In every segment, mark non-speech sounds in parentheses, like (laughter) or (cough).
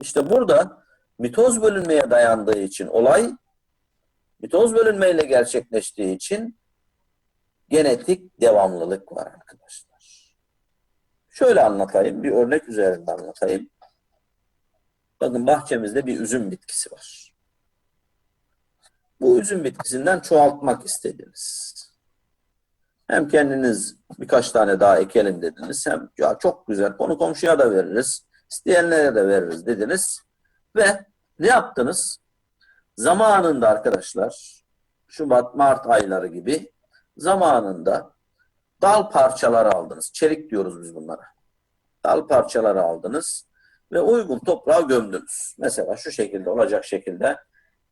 İşte burada mitoz bölünmeye dayandığı için olay mitoz bölünmeyle gerçekleştiği için genetik devamlılık var arkadaşlar. Şöyle anlatayım, bir örnek üzerinde anlatayım. Bakın bahçemizde bir üzüm bitkisi var. Bu üzüm bitkisinden çoğaltmak istediniz. Hem kendiniz birkaç tane daha ekelim dediniz. Hem ya çok güzel konu komşuya da veririz. İsteyenlere de veririz dediniz. Ve ne yaptınız? Zamanında arkadaşlar Şubat, Mart ayları gibi zamanında dal parçaları aldınız. Çelik diyoruz biz bunlara. Dal parçaları aldınız ve uygun toprağa gömdünüz. Mesela şu şekilde olacak şekilde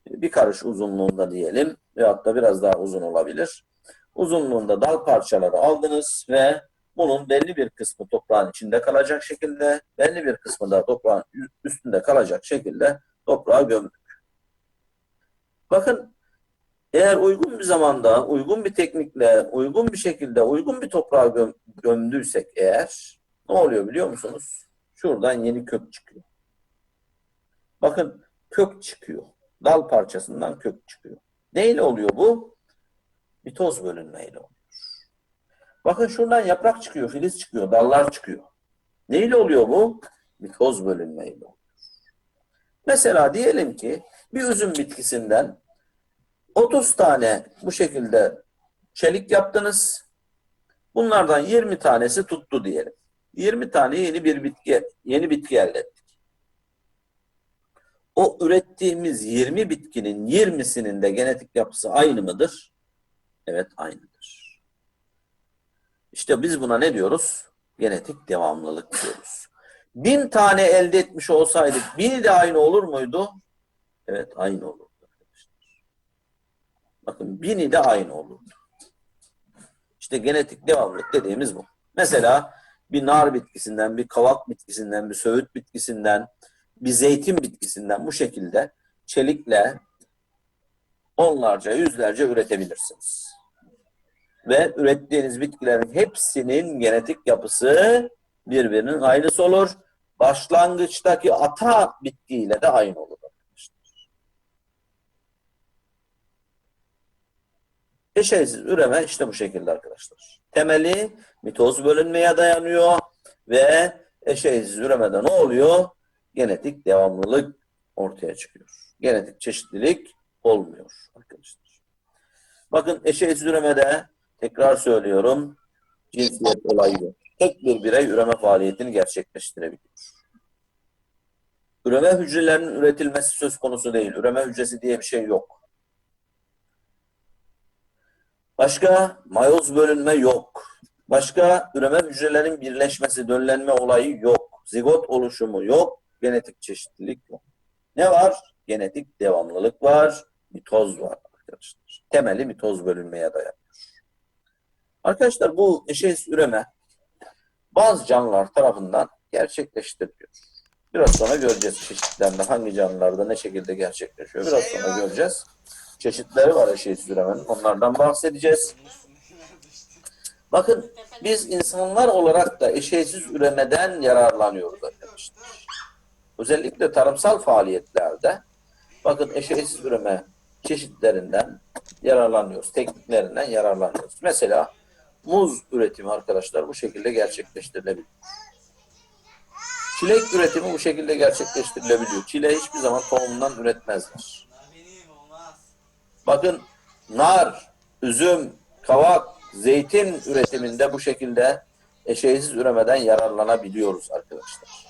bir karış uzunluğunda diyelim veyahut da biraz daha uzun olabilir. Uzunluğunda dal parçaları aldınız ve bunun belli bir kısmı toprağın içinde kalacak şekilde, belli bir kısmı da toprağın üstünde kalacak şekilde toprağa gömdük. Bakın eğer uygun bir zamanda, uygun bir teknikle, uygun bir şekilde, uygun bir toprağa göm gömdüysek eğer ne oluyor biliyor musunuz? Şuradan yeni kök çıkıyor. Bakın kök çıkıyor. Dal parçasından kök çıkıyor. Neyle oluyor bu? Mitoz bölünmeyle oluyor. Bakın şuradan yaprak çıkıyor, filiz çıkıyor, dallar çıkıyor. Neyle oluyor bu? Mitoz bölünmeyle oluyor. Mesela diyelim ki bir üzüm bitkisinden 30 tane bu şekilde çelik yaptınız. Bunlardan 20 tanesi tuttu diyelim. 20 tane yeni bir bitki yeni bitki elde ettik. O ürettiğimiz 20 bitkinin 20'sinin de genetik yapısı aynı mıdır? Evet aynıdır. İşte biz buna ne diyoruz? Genetik devamlılık diyoruz. Bin tane elde etmiş olsaydık bini de aynı olur muydu? Evet aynı olurdu. Bakın bini de aynı olurdu. İşte genetik devamlılık dediğimiz bu. Mesela bir nar bitkisinden, bir kavak bitkisinden, bir söğüt bitkisinden, bir zeytin bitkisinden bu şekilde çelikle onlarca, yüzlerce üretebilirsiniz. Ve ürettiğiniz bitkilerin hepsinin genetik yapısı birbirinin aynısı olur. Başlangıçtaki ata bitkiyle de aynı olur. Eşeysiz üreme işte bu şekilde arkadaşlar. Temeli mitoz bölünmeye dayanıyor ve eşeysiz üremede ne oluyor? Genetik devamlılık ortaya çıkıyor. Genetik çeşitlilik olmuyor arkadaşlar. Bakın eşeysiz üremede tekrar söylüyorum cinsiyet olayı. Tek bir birey üreme faaliyetini gerçekleştirebiliyor. Üreme hücrelerinin üretilmesi söz konusu değil. Üreme hücresi diye bir şey yok. Başka mayoz bölünme yok. Başka üreme hücrelerin birleşmesi, döllenme olayı yok. Zigot oluşumu yok. Genetik çeşitlilik yok. Ne var? Genetik devamlılık var. Mitoz var arkadaşlar. Temeli mitoz bölünmeye dayanıyor. Arkadaşlar bu eşeğsiz üreme bazı canlılar tarafından gerçekleştiriliyor. Biraz sonra göreceğiz çeşitlerinde hangi canlılarda ne şekilde gerçekleşiyor. Biraz sonra göreceğiz. Çeşitleri var eşeğsiz üremenin. Onlardan bahsedeceğiz. Bakın biz insanlar olarak da eşeğsiz üremeden yararlanıyoruz arkadaşlar. Özellikle tarımsal faaliyetlerde bakın eşeğsiz üreme çeşitlerinden yararlanıyoruz. Tekniklerinden yararlanıyoruz. Mesela muz üretimi arkadaşlar bu şekilde gerçekleştirilebilir. Çilek üretimi bu şekilde gerçekleştirilebiliyor. Çile hiçbir zaman tohumundan üretmezler. Bakın nar, üzüm, kavak, zeytin üretiminde bu şekilde eşeğsiz üremeden yararlanabiliyoruz arkadaşlar.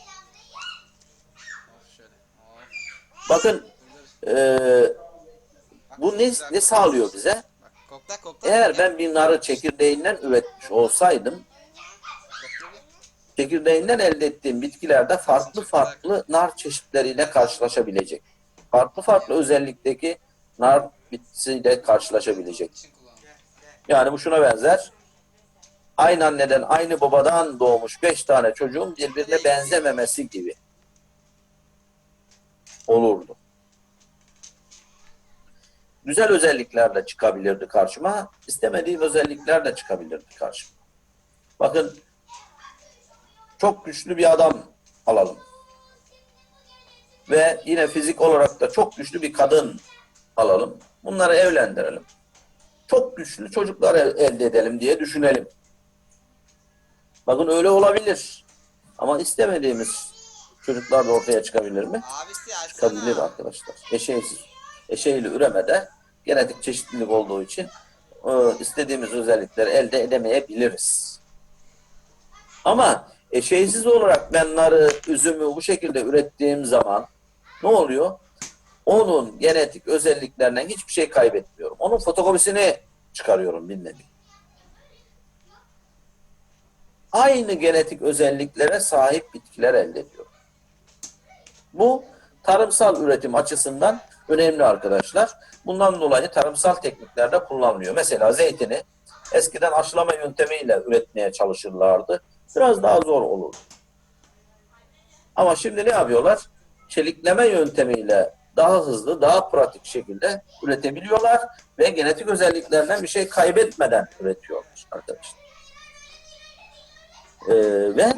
Bakın eee, bu ne, ne sağlıyor bize? Kokla kokla. Eğer ben bir narı çekirdeğinden üretmiş olsaydım çekirdeğinden elde ettiğim bitkilerde farklı farklı nar çeşitleriyle karşılaşabilecek. Farklı farklı özellikteki nar bitkisiyle karşılaşabilecek. Yani bu şuna benzer. Aynı anneden, aynı babadan doğmuş beş tane çocuğun birbirine benzememesi gibi olurdu. Güzel özellikler de çıkabilirdi karşıma. istemediğim özellikler de çıkabilirdi karşıma. Bakın çok güçlü bir adam alalım. ve yine fizik olarak da çok güçlü bir kadın alalım. Bunları evlendirelim. Çok güçlü çocuklar el- elde edelim diye düşünelim. Bakın öyle olabilir. Ama istemediğimiz çocuklar da ortaya çıkabilir mi? Açsana. Çıkabilir arkadaşlar. Eşeğsiz, eşeğli üremede genetik çeşitlilik olduğu için e, istediğimiz özellikleri elde edemeyebiliriz. Ama eşeğsiz olarak ben narı, üzümü bu şekilde ürettiğim zaman ne oluyor? Onun genetik özelliklerinden hiçbir şey kaybetmiyorum. Onun fotokopisini çıkarıyorum bir. Aynı genetik özelliklere sahip bitkiler elde ediyorum. Bu tarımsal üretim açısından önemli arkadaşlar. Bundan dolayı tarımsal tekniklerde kullanılıyor. Mesela zeytini eskiden aşılama yöntemiyle üretmeye çalışırlardı. Biraz daha zor olur. Ama şimdi ne yapıyorlar? Çelikleme yöntemiyle daha hızlı, daha pratik şekilde üretebiliyorlar ve genetik özelliklerinden bir şey kaybetmeden üretiyorlar arkadaşlar. Ee, ve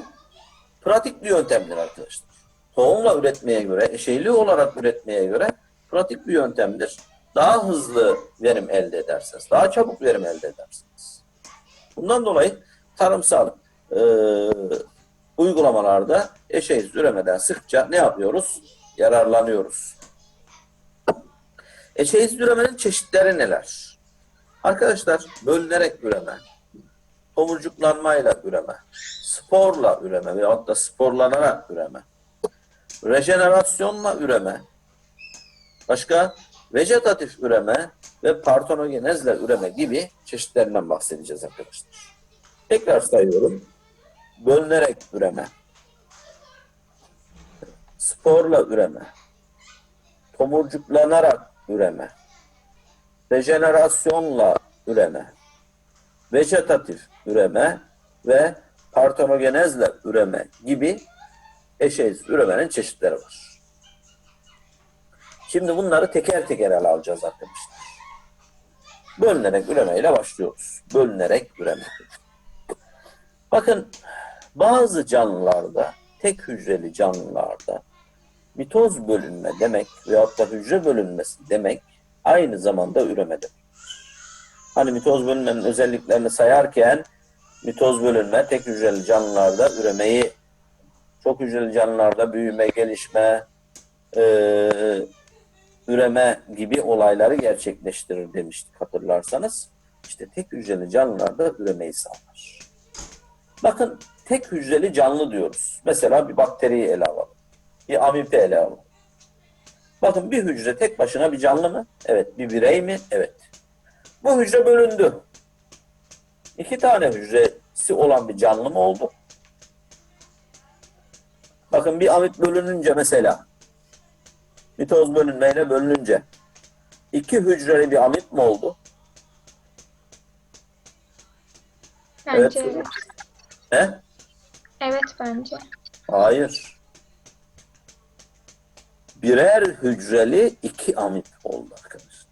pratik bir yöntemdir arkadaşlar. Tohumla üretmeye göre, eşeyli olarak üretmeye göre pratik bir yöntemdir. Daha hızlı verim elde edersiniz. Daha çabuk verim elde edersiniz. Bundan dolayı tarımsal e, uygulamalarda eşeğiz üremeden sıkça ne yapıyoruz? Yararlanıyoruz. Eşeğiz üremenin çeşitleri neler? Arkadaşlar bölünerek üreme, tomurcuklanmayla üreme, sporla üreme veyahut da sporlanarak üreme, rejenerasyonla üreme, başka vejetatif üreme ve partonogenezle üreme gibi çeşitlerinden bahsedeceğiz arkadaşlar. Tekrar sayıyorum. Bölünerek üreme, sporla üreme, tomurcuklanarak üreme, rejenerasyonla üreme, vejetatif üreme ve partonogenezle üreme gibi eşeğiz üremenin çeşitleri var. Şimdi bunları teker teker ele alacağız arkadaşlar. Bölünerek üremeyle başlıyoruz. Bölünerek üreme. Bakın bazı canlılarda, tek hücreli canlılarda mitoz bölünme demek veyahut da hücre bölünmesi demek aynı zamanda üreme demek. Hani mitoz bölünmenin özelliklerini sayarken mitoz bölünme tek hücreli canlılarda üremeyi, çok hücreli canlılarda büyüme, gelişme, eee, üreme gibi olayları gerçekleştirir demiştik hatırlarsanız. İşte tek hücreli canlılarda üremeyi sağlar. Bakın tek hücreli canlı diyoruz. Mesela bir bakteriyi ele alalım. Bir amipi ele alalım. Bakın bir hücre tek başına bir canlı mı? Evet. Bir birey mi? Evet. Bu hücre bölündü. İki tane hücresi olan bir canlı mı oldu? Bakın bir amip bölününce mesela mitoz bölünmeyle bölününce iki hücreli bir amip mi oldu? Bence Evet. evet. He? Evet bence. Hayır. Birer hücreli iki amip oldu arkadaşlar.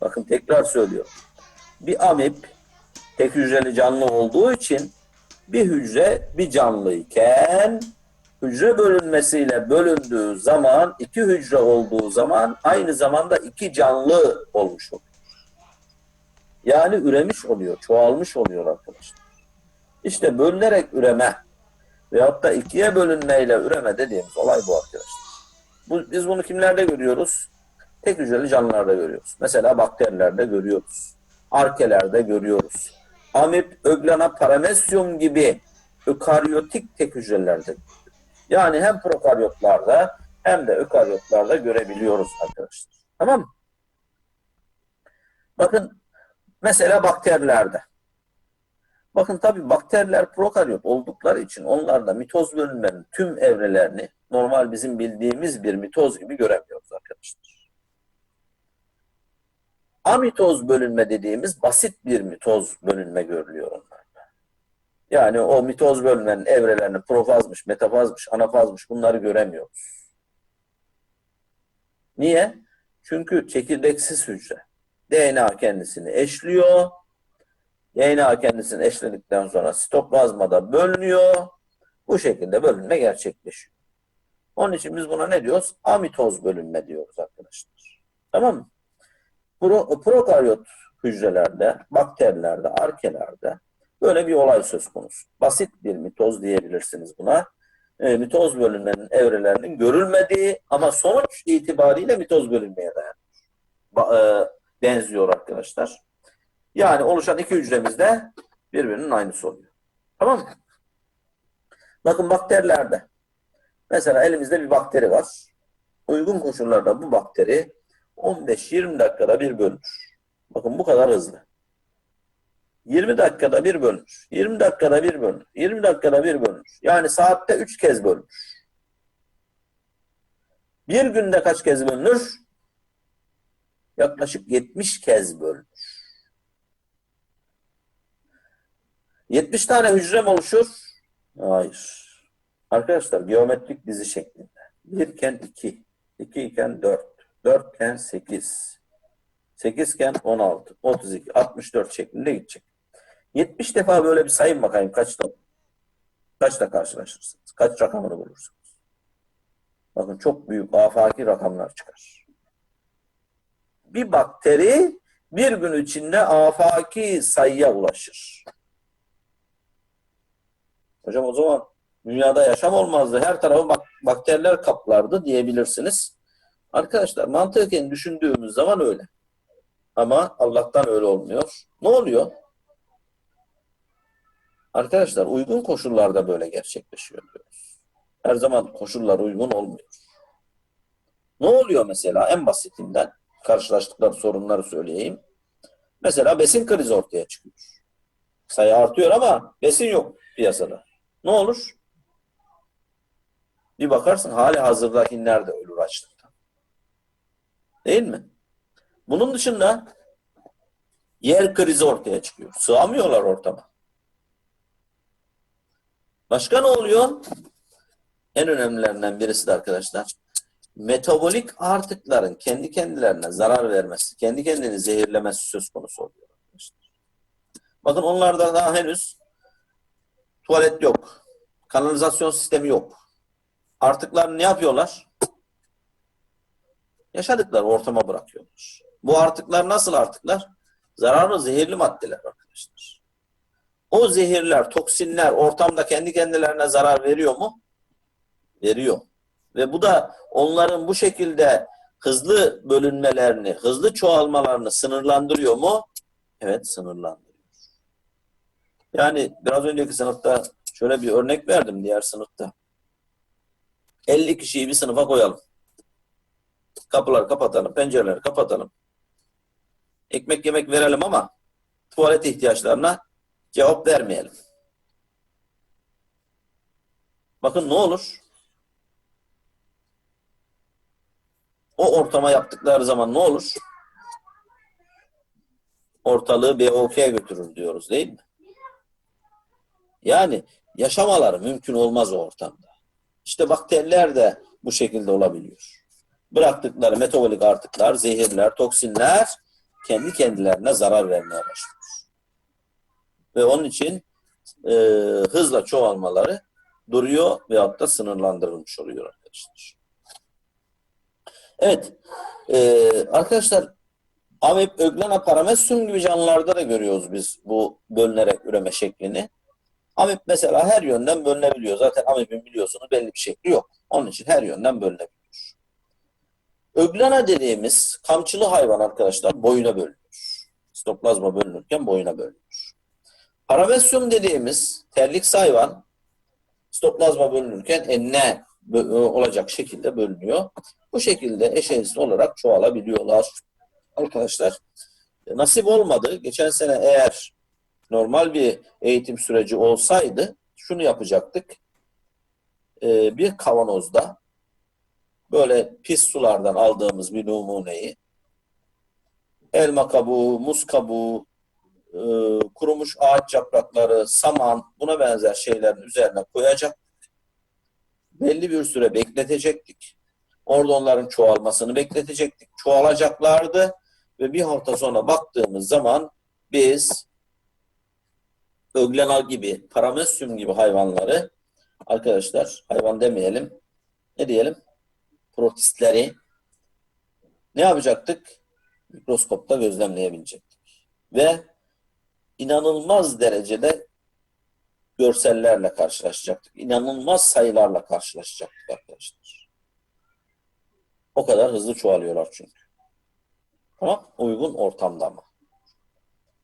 Bakın tekrar söylüyorum. Bir amip tek hücreli canlı olduğu için bir hücre bir canlıyken hücre bölünmesiyle bölündüğü zaman iki hücre olduğu zaman aynı zamanda iki canlı olmuş oluyor. Yani üremiş oluyor, çoğalmış oluyor arkadaşlar. İşte bölünerek üreme veyahut da ikiye bölünmeyle üreme dediğimiz olay bu arkadaşlar. Bu, biz bunu kimlerde görüyoruz? Tek hücreli canlılarda görüyoruz. Mesela bakterilerde görüyoruz. Arkelerde görüyoruz. Amip, öglana, paramesyum gibi ökaryotik tek hücrelerde. Yani hem prokaryotlarda hem de ökaryotlarda görebiliyoruz arkadaşlar. Tamam mı? Bakın mesela bakterilerde. Bakın tabii bakteriler prokaryot oldukları için onlarda mitoz bölünmenin tüm evrelerini normal bizim bildiğimiz bir mitoz gibi göremiyoruz arkadaşlar. Amitoz bölünme dediğimiz basit bir mitoz bölünme görülüyor onlarda. Yani o mitoz bölünmenin evrelerini profazmış, metafazmış, anafazmış bunları göremiyoruz. Niye? Çünkü çekirdeksiz hücre. DNA kendisini eşliyor. DNA kendisini eşledikten sonra sitoplazmada bölünüyor. Bu şekilde bölünme gerçekleşiyor. Onun için biz buna ne diyoruz? Amitoz bölünme diyoruz arkadaşlar. Tamam mı? Pro, prokaryot hücrelerde, bakterilerde, arkelerde böyle bir olay söz konusu. Basit bir mitoz diyebilirsiniz buna. E, mitoz bölünmenin evrelerinin görülmediği ama sonuç itibariyle mitoz bölünmeye dayanıyor. E, benziyor arkadaşlar. Yani oluşan iki hücremiz de birbirinin aynısı oluyor. Tamam mı? Bakın bakterilerde. Mesela elimizde bir bakteri var. Uygun koşullarda bu bakteri 15-20 dakikada bir bölünür. Bakın bu kadar hızlı. 20 dakikada bir bölünür. 20 dakikada bir bölünür. 20 dakikada bir bölünür. Yani saatte 3 kez bölünür. Bir günde kaç kez bölünür? Yaklaşık 70 kez bölünür. 70 tane hücrem oluşur. Hayır. Arkadaşlar geometrik dizi şeklinde. 1 iken 2, 2 iken 4, 4 iken 8, 8 iken 16, 32, 64 şeklinde gidecek. 70 defa böyle bir sayın bakayım kaçta kaçta karşılaşırsınız? Kaç rakamını bulursunuz? Bakın çok büyük afaki rakamlar çıkar. Bir bakteri bir gün içinde afaki sayıya ulaşır. Hocam o zaman dünyada yaşam olmazdı. Her tarafı bak bakteriler kaplardı diyebilirsiniz. Arkadaşlar mantıken düşündüğümüz zaman öyle. Ama Allah'tan öyle olmuyor. Ne oluyor? Arkadaşlar uygun koşullarda böyle gerçekleşiyor diyoruz. Her zaman koşullar uygun olmuyor. Ne oluyor mesela en basitinden karşılaştıkları sorunları söyleyeyim. Mesela besin krizi ortaya çıkıyor. Sayı artıyor ama besin yok piyasada. Ne olur? Bir bakarsın hali hazırdakiler de ölür açlıktan. Değil mi? Bunun dışında yer krizi ortaya çıkıyor. Sığamıyorlar ortama. Başka ne oluyor? En önemlilerinden birisi de arkadaşlar metabolik artıkların kendi kendilerine zarar vermesi, kendi kendini zehirlemesi söz konusu oluyor arkadaşlar. Bakın onlarda daha henüz tuvalet yok. Kanalizasyon sistemi yok. Artıklar ne yapıyorlar? Yaşadıkları ortama bırakıyorlar. Bu artıklar nasıl artıklar? Zararlı, zehirli maddeler arkadaşlar. O zehirler, toksinler ortamda kendi kendilerine zarar veriyor mu? Veriyor. Ve bu da onların bu şekilde hızlı bölünmelerini, hızlı çoğalmalarını sınırlandırıyor mu? Evet, sınırlandırıyor. Yani biraz önceki sınıfta şöyle bir örnek verdim diğer sınıfta. 50 kişiyi bir sınıfa koyalım. Kapıları kapatalım, pencereleri kapatalım. Ekmek yemek verelim ama tuvalet ihtiyaçlarına cevap vermeyelim. Bakın ne olur? O ortama yaptıkları zaman ne olur? Ortalığı BOK'ya götürür diyoruz değil mi? Yani yaşamaları mümkün olmaz o ortamda. İşte bakteriler de bu şekilde olabiliyor. Bıraktıkları metabolik artıklar, zehirler, toksinler kendi kendilerine zarar vermeye başlıyor. Ve onun için e, hızla çoğalmaları duruyor veyahut da sınırlandırılmış oluyor arkadaşlar. Evet. E, arkadaşlar amip, öglena, paramesyum gibi canlılarda da görüyoruz biz bu bölünerek üreme şeklini. Amip mesela her yönden bölünebiliyor. Zaten amipin biliyorsunuz belli bir şekli yok. Onun için her yönden bölünebiliyor. Öglena dediğimiz kamçılı hayvan arkadaşlar boyuna bölünür. Stoplazma bölünürken boyuna bölünür. Paramesyum dediğimiz terlik hayvan stoplazma bölünürken enine olacak şekilde bölünüyor. Bu şekilde eşeğsiz olarak çoğalabiliyorlar. Arkadaşlar nasip olmadı. Geçen sene eğer normal bir eğitim süreci olsaydı şunu yapacaktık. Ee, bir kavanozda böyle pis sulardan aldığımız bir numuneyi elma kabuğu, muz kabuğu, e, kurumuş ağaç yaprakları, saman buna benzer şeylerin üzerine koyacak. Belli bir süre bekletecektik. Orada onların çoğalmasını bekletecektik. Çoğalacaklardı ve bir hafta sonra baktığımız zaman biz öglena gibi, paramesyum gibi hayvanları arkadaşlar hayvan demeyelim ne diyelim protistleri ne yapacaktık? Mikroskopta gözlemleyebilecektik. Ve inanılmaz derecede görsellerle karşılaşacaktık. İnanılmaz sayılarla karşılaşacaktık arkadaşlar. O kadar hızlı çoğalıyorlar çünkü. Ama uygun ortamda mı?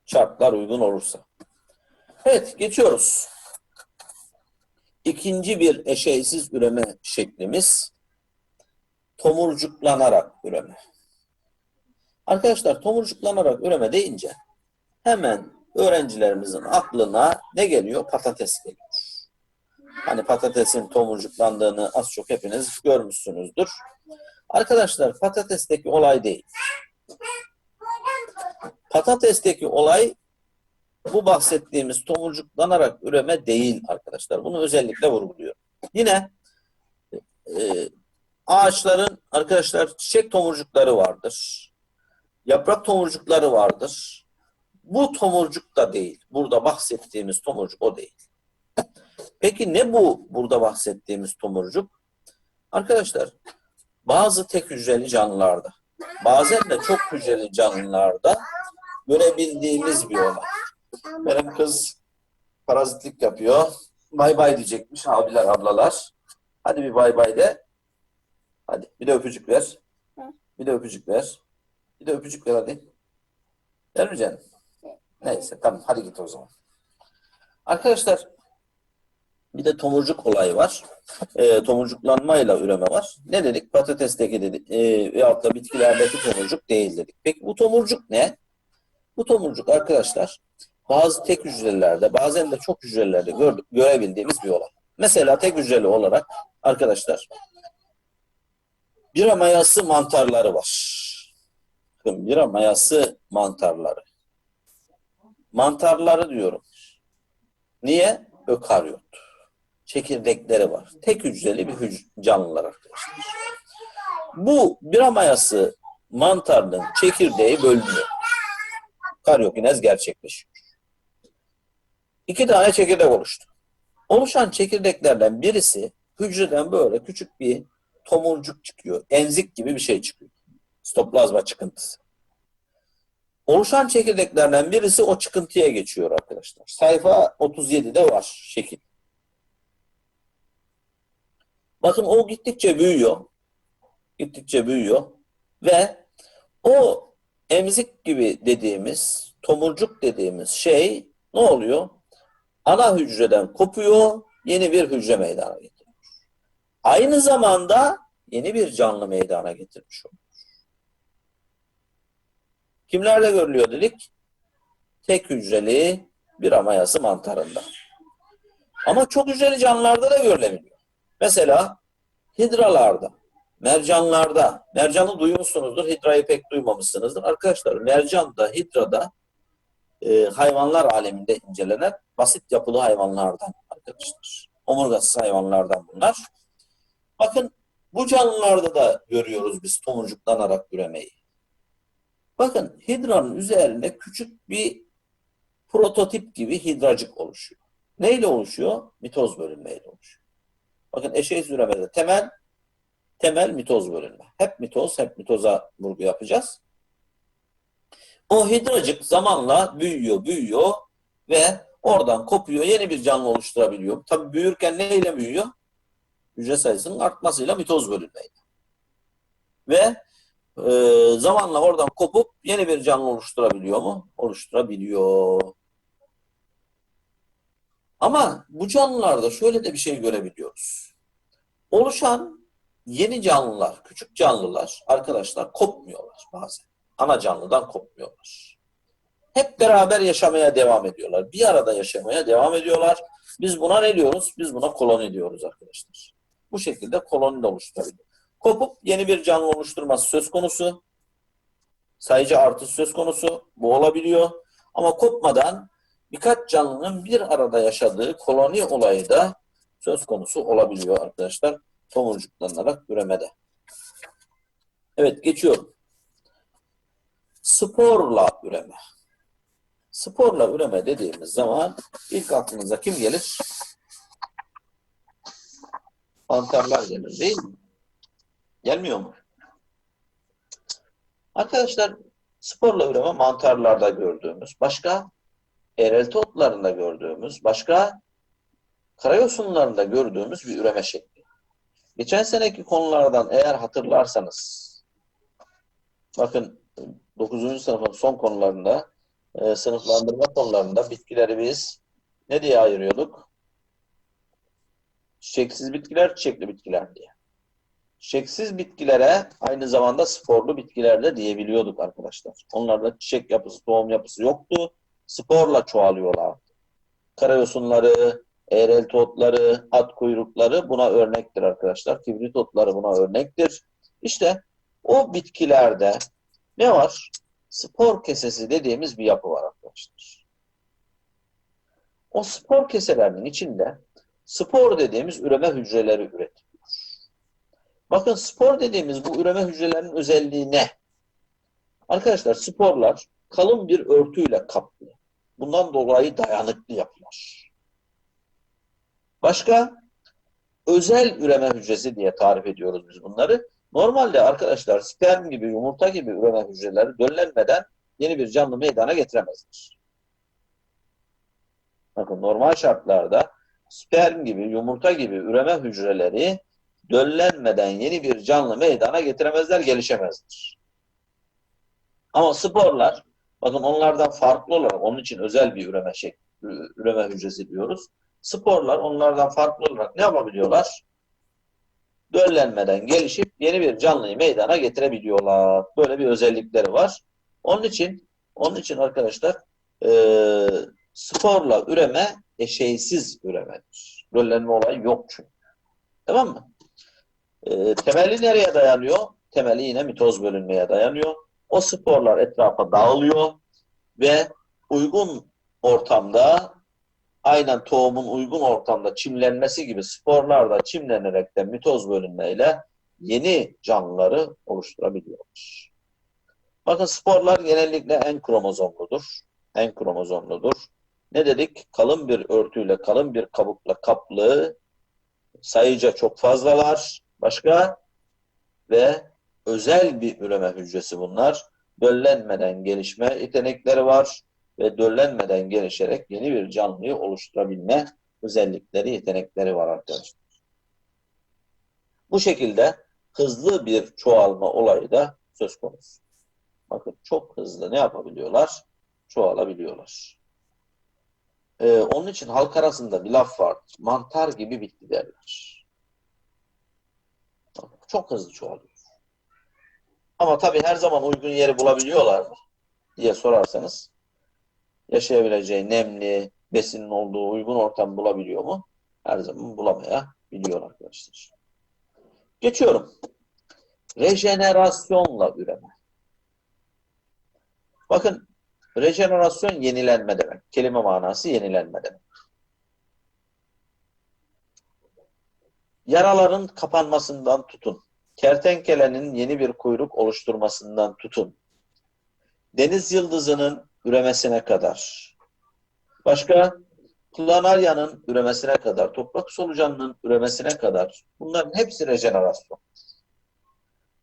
Şartlar uygun olursa. Evet, geçiyoruz. İkinci bir eşeğsiz üreme şeklimiz tomurcuklanarak üreme. Arkadaşlar tomurcuklanarak üreme deyince hemen öğrencilerimizin aklına ne geliyor? Patates geliyor. Hani patatesin tomurcuklandığını az çok hepiniz görmüşsünüzdür. Arkadaşlar patatesteki olay değil. Patatesteki olay bu bahsettiğimiz tomurcuklanarak üreme değil arkadaşlar. Bunu özellikle vurguluyor. Yine e, ağaçların arkadaşlar çiçek tomurcukları vardır. Yaprak tomurcukları vardır. Bu tomurcuk da değil. Burada bahsettiğimiz tomurcuk o değil. (clears throat) Peki ne bu burada bahsettiğimiz tomurcuk? Arkadaşlar bazı tek hücreli canlılarda, bazen de çok hücreli canlılarda görebildiğimiz bir olay. Benim kız parazitlik yapıyor. Bay bay diyecekmiş abiler ablalar. Hadi bir bay bay de. Hadi bir de öpücük ver. Bir de öpücük ver. Bir de öpücük ver hadi. Vermeyeceksin. Neyse tamam hadi git o zaman. Arkadaşlar bir de tomurcuk olayı var. E, tomurcuklanmayla üreme var. Ne dedik? Patatesteki dedik. E, veyahut da bitkilerdeki tomurcuk değil dedik. Peki bu tomurcuk ne? Bu tomurcuk arkadaşlar bazı tek hücrelerde bazen de çok hücrelerde gördük, görebildiğimiz bir olay. Mesela tek hücreli olarak arkadaşlar bira mayası mantarları var. Bakın bira mayası mantarları. Mantarları diyorum. Niye? Ökaryot. Çekirdekleri var. Tek hücreli bir canlılar arkadaşlar. Bu bira mayası mantarının çekirdeği bölünüyor. Karyokinez gerçekleşiyor. İki tane çekirdek oluştu. Oluşan çekirdeklerden birisi hücreden böyle küçük bir tomurcuk çıkıyor. Enzik gibi bir şey çıkıyor. Stoplazma çıkıntısı. Oluşan çekirdeklerden birisi o çıkıntıya geçiyor arkadaşlar. Sayfa 37'de var şekil. Bakın o gittikçe büyüyor. Gittikçe büyüyor. Ve o emzik gibi dediğimiz, tomurcuk dediğimiz şey ne oluyor? Ana hücreden kopuyor, yeni bir hücre meydana getiriyor. Aynı zamanda yeni bir canlı meydana getirmiş oluyor. Kimlerle görülüyor dedik? Tek hücreli bir amayası mantarında. Ama çok hücreli canlılarda da görülebiliyor. Mesela hidralarda, mercanlarda, mercanı duymuşsunuzdur, hidrayı pek duymamışsınızdır. Arkadaşlar mercan da hidrada e, hayvanlar aleminde incelenen basit yapılı hayvanlardan arkadaşlar. Omurgasız hayvanlardan bunlar. Bakın bu canlılarda da görüyoruz biz tomurcuklanarak üremeyi. Bakın hidranın üzerinde küçük bir prototip gibi hidracık oluşuyor. Neyle oluşuyor? Mitoz bölünmeyle oluşuyor. Bakın eşeğiz üremede temel temel mitoz bölünme. Hep mitoz, hep mitoza vurgu yapacağız. O hidracık zamanla büyüyor, büyüyor ve oradan kopuyor, yeni bir canlı oluşturabiliyor. Tabii büyürken neyle büyüyor? Hücre sayısının artmasıyla mitoz bölünmeyle. Ve e, zamanla oradan kopup yeni bir canlı oluşturabiliyor mu? Oluşturabiliyor. Ama bu canlılarda şöyle de bir şey görebiliyoruz. Oluşan yeni canlılar, küçük canlılar arkadaşlar kopmuyorlar bazen. Ana canlıdan kopmuyorlar. Hep beraber yaşamaya devam ediyorlar. Bir arada yaşamaya devam ediyorlar. Biz buna ne diyoruz? Biz buna koloni diyoruz arkadaşlar. Bu şekilde koloni de oluşturabiliyor. Kopup yeni bir canlı oluşturması söz konusu. Sayıcı artış söz konusu. Bu olabiliyor. Ama kopmadan birkaç canlının bir arada yaşadığı koloni olayı da söz konusu olabiliyor arkadaşlar. Tomurcuklanarak üremede. Evet geçiyorum. Sporla üreme. Sporla üreme dediğimiz zaman ilk aklınıza kim gelir? Mantarlar gelir değil mi? Gelmiyor mu? Arkadaşlar sporla üreme mantarlarda gördüğümüz, başka eğrelti otlarında gördüğümüz, başka karayosunlarında gördüğümüz bir üreme şekli. Geçen seneki konulardan eğer hatırlarsanız, bakın 9. sınıfın son konularında, e, sınıflandırma konularında bitkileri biz ne diye ayırıyorduk? Çiçeksiz bitkiler, çiçekli bitkiler diye. Çiçeksiz bitkilere aynı zamanda sporlu bitkiler de diyebiliyorduk arkadaşlar. Onlarda çiçek yapısı, tohum yapısı yoktu. Sporla çoğalıyorlardı. Karayosunları, eğrelti otları, at kuyrukları buna örnektir arkadaşlar. Kibrit otları buna örnektir. İşte o bitkilerde ne var? Spor kesesi dediğimiz bir yapı var arkadaşlar. O spor keselerinin içinde spor dediğimiz üreme hücreleri üretiliyor. Bakın spor dediğimiz bu üreme hücrelerinin özelliği ne? Arkadaşlar sporlar kalın bir örtüyle kaplı. Bundan dolayı dayanıklı yapılar. Başka özel üreme hücresi diye tarif ediyoruz biz bunları. Normalde arkadaşlar sperm gibi, yumurta gibi üreme hücreleri döllenmeden yeni bir canlı meydana getiremezler. Bakın normal şartlarda sperm gibi, yumurta gibi üreme hücreleri döllenmeden yeni bir canlı meydana getiremezler, gelişemezler. Ama sporlar, bakın onlardan farklı olarak, onun için özel bir üreme şekli, üreme hücresi diyoruz. Sporlar onlardan farklı olarak ne yapabiliyorlar? Döllenmeden gelişip yeni bir canlıyı meydana getirebiliyorlar. Böyle bir özellikleri var. Onun için, onun için arkadaşlar eee sporla üreme eşeysiz üremedir. Döllenme olayı yok çünkü. Tamam mı? E, temeli nereye dayanıyor? Temeli yine mitoz bölünmeye dayanıyor. O sporlar etrafa dağılıyor ve uygun ortamda aynen tohumun uygun ortamda çimlenmesi gibi sporlar da çimlenerek de mitoz bölünmeyle yeni canlıları oluşturabiliyorlar. Bakın sporlar genellikle en kromozomludur. En kromozomludur. Ne dedik? Kalın bir örtüyle, kalın bir kabukla kaplı, sayıca çok fazlalar. Başka? Ve özel bir üreme hücresi bunlar. Döllenmeden gelişme yetenekleri var ve döllenmeden gelişerek yeni bir canlıyı oluşturabilme özellikleri, yetenekleri var arkadaşlar. Bu şekilde hızlı bir çoğalma olayı da söz konusu. Bakın çok hızlı ne yapabiliyorlar? Çoğalabiliyorlar. Ee, onun için halk arasında bir laf var. Mantar gibi bitki derler. Çok hızlı çoğalıyor. Ama tabii her zaman uygun yeri bulabiliyorlar diye sorarsanız yaşayabileceği nemli, besinin olduğu uygun ortam bulabiliyor mu? Her zaman bulamayabiliyor arkadaşlar. Geçiyorum. Rejenerasyonla üreme. Bakın rejenerasyon yenilenme demek. Kelime manası yenilenme demek. Yaraların kapanmasından tutun. Kertenkelenin yeni bir kuyruk oluşturmasından tutun. Deniz yıldızının üremesine kadar. Başka Planaryanın üremesine kadar, toprak solucanının üremesine kadar bunların hepsi rejenerasyon.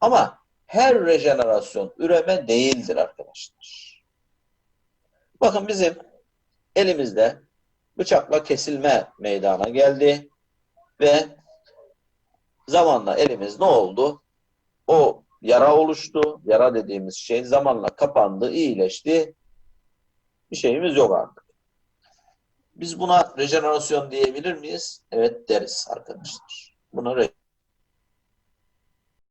Ama her rejenerasyon üreme değildir arkadaşlar. Bakın bizim elimizde bıçakla kesilme meydana geldi ve zamanla elimiz ne oldu? O yara oluştu. Yara dediğimiz şey zamanla kapandı, iyileşti. Bir şeyimiz yok artık. Biz buna rejenerasyon diyebilir miyiz? Evet deriz arkadaşlar. Buna re-